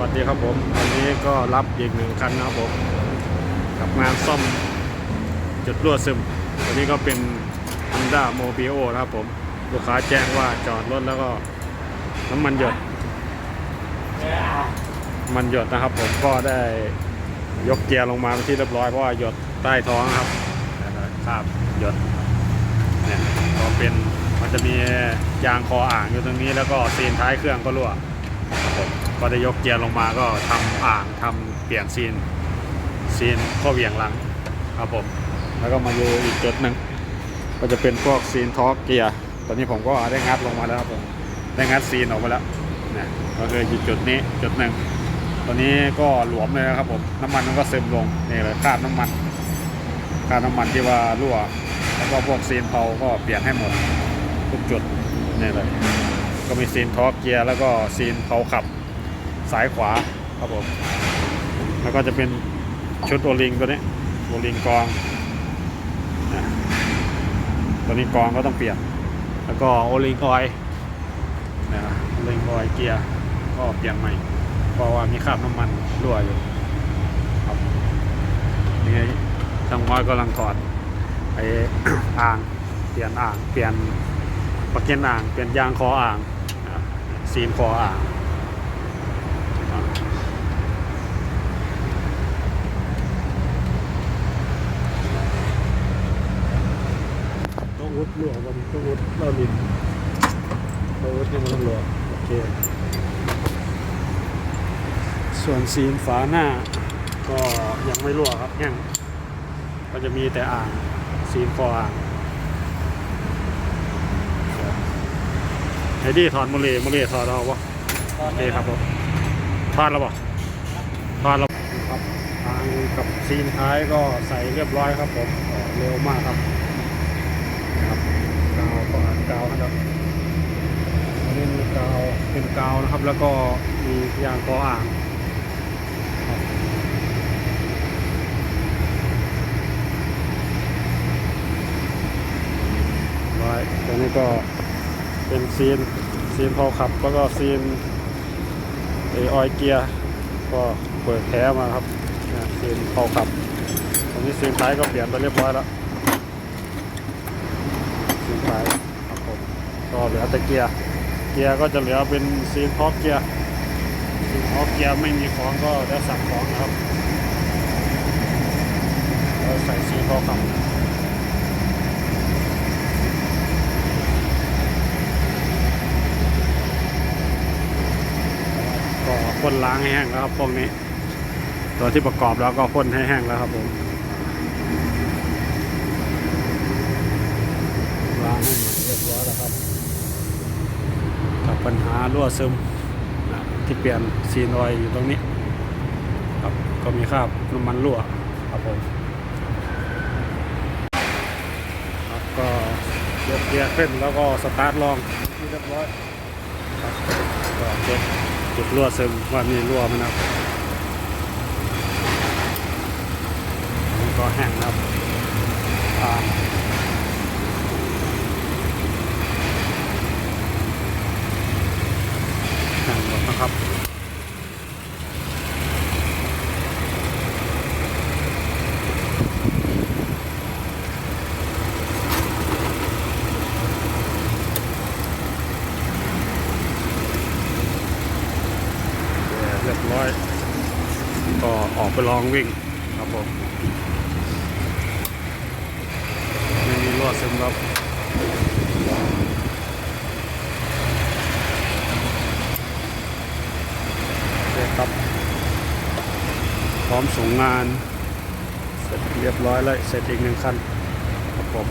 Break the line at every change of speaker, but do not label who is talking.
วัสดีครับผมวันนี้ก็รับอีกหนึ่งคันนะครับผมกับงานซ่อมจุดรั่วซึมวันนี้ก็เป็น Honda m o b i o นะครับผมลูกค้าแจ้งว่าจอดรถแล้วก็น้ำมันหยด มันหยดนะครับผมก็ได้ยกเกียร์ลงมาเป็นที่เรียบร้อยเพราะว่าหยดใต้ท้องครับครับหยดเนี่ยก็เป็นมันจะมียางคออ่างอยู่ตรงนี้แล้วก็ซีนท้ายเครื่องก็รั่วครับผม ก็ได้ยกเกียร์ลงมาก็ทำอ่างทำเปลี่ยนซีนซีนข้อเหวี่ยงหลังครับผม แล้วก็มาดูอีกจุดหนึ่งก็จะเป็นพวกซีนทอร์กเกียร์ตอนนี้ผมก็ได้งัดลงมาแล้วครับผมได้งัดซีนออกมาแล้วนี่ยก็คืออยู่จุดนี้จุดหนึ่งตอนนี้ก็หลวมเลยนะครับผมน้ำมันมันก็ซึมลงนี่เลยคราบน้ำมันคราบน้ำมันที่ว่ารั่ว แล้วก็พวกซีนเผาก็เปลี่ยนให้หมดทุกจุดนี่เลยก็มีซีนทอร์กเกียร์แล้วก็ซีนเผาขับ สายขวาครับผม แล้วก็จะเป็นชุดโอลิงตัวนี้โอลิงกองตัวนี้กองก็ต้องเปลี่ยน แล้วก็โอลิงออยนะโอลิงออยเกียร์ก็เปลี่ยนใหม่ เพราะว่ามีคราบน้ำมันรั่วอยู่ครับนี่ทางมอยกำลังถอดไอ้อ่างเปลี่ยนอ่างเปลี่ยนปลักเก็นอ่างเปลี่ยนยางคออ่างซีนคออ่าง ต้องอุดรั่ววันต้องอุดเราดินต้องอุดให้มันรั่วโอเค ส่วนซีนฝาหน้าก็ยังไม่รั่วครับแห้งก็จะมีแต่อ่างซีนคออ่างไอ้ดีถอดโมเลโมเลถอดเอาวะโอเคครับผม ถอดแล้วบ่ถอดแล้วครับทางกับซีนท้ายก็ใส่เรียบร้อยครับผมเร็วมากครับครับกาวก็อัดกาวนะครับอันนี้มีกาวเป็นกาวนะครับ แล้วก็มียางคออ่างร้อยตัวนี้ก็เป็นซีนซีนเผาขับแล้วก็ซีน อออยเกียร์ก็เปิดแท้มาครับเนี่ยซีนเผาขับตรงนี้เซนท้ายก็เปลี่ยนไปเรียบร้อยแล้วเซนท้ายครับผมก็เหลือแต่เกียร์เกียร์ก็จะเหลือเป็นเซนท็อปเกียร์เซนท็อปเกียร์ไม่มีของก็ได้สั่งของนะครับแล้วใส่ซีนเผาขับ ก็ พ่นล้างให้แห้งแล้วครับพวกนี้ ตัวที่ประกอบแล้วก็พ่นให้แห้งแล้วครับผมล้างให้หมดเรียบร้อยแล้วครับ กับปัญหารั่วซึมที่เปลี่ยนซีนอยอยู่ตรงนี้ ครับก็มีคราบน้ำมันรั่วครับผมครับก็ยกเกียร์ขึ้นแล้วก็สตาร์ทลองที่เรียบร้อยครับก็เช็ค จุดรั่วซึมว่ามีรั่วไหมนะครับก็แห้งนะครับอ่าแห้งหมดนะครับ เรียบร้อย ก็ออก ไปลองวิ่งครับผมไม่มีรั่วซึมครับโอเคครับ พร้อมส่งงาน เสร็จเรียบร้อยแล้ว เสร็จอีกหนึ่งคันครับผม